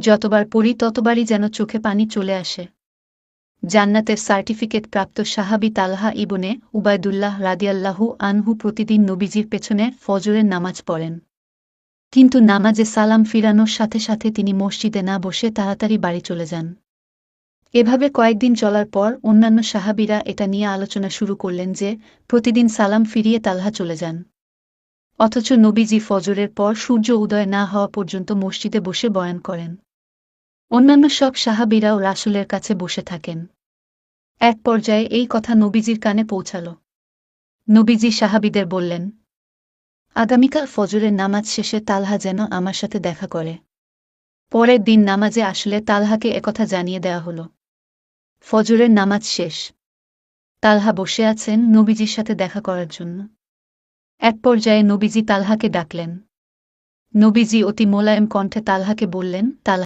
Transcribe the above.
যতবার পড়ি ততবারই যেন চোখে পানি চলে আসে। জান্নাতের সার্টিফিকেট প্রাপ্ত সাহাবি তালহা ইবনে উবায়দুল্লাহ রাদিয়াল্লাহু আনহু প্রতিদিন নবীজির পেছনে ফজরের নামাজ পড়েন। কিন্তু নামাজে সালাম ফিরানোর সাথে সাথে তিনি মসজিদে না বসে তাড়াতাড়ি বাড়ি চলে যান। এভাবে কয়েকদিন চলার পর অন্যান্য সাহাবিরা এটা নিয়ে আলোচনা শুরু করলেন যে, প্রতিদিন সালাম ফিরিয়ে তালহা চলে যান। অথচ নবীজি ফজরের পর সূর্য উদয় না হওয়া পর্যন্ত মসজিদে বসে বয়ান করেন। অন্যান্য সব সাহাবিরাও রাসুলের কাছে বসে থাকেন। এক পর্যায়ে এই কথা নবীজির কানে পৌঁছাল। নবীজি সাহাবিদের বললেন, আগামীকাল ফজরের নামাজ শেষে তালহা যেন আমার সাথে দেখা করে। পরের দিন নামাজে আসলে তালহাকে একথা জানিয়ে দেয়া হল। ফজরের নামাজ শেষ। তালহা বসে আছেন নবীজির সাথে দেখা করার জন্য। এক পর্যায়ে নবীজি তালহাকে ডাকলেন। নবীজি অতি মোলায়েম কণ্ঠে তালহাকে বললেন, তালহা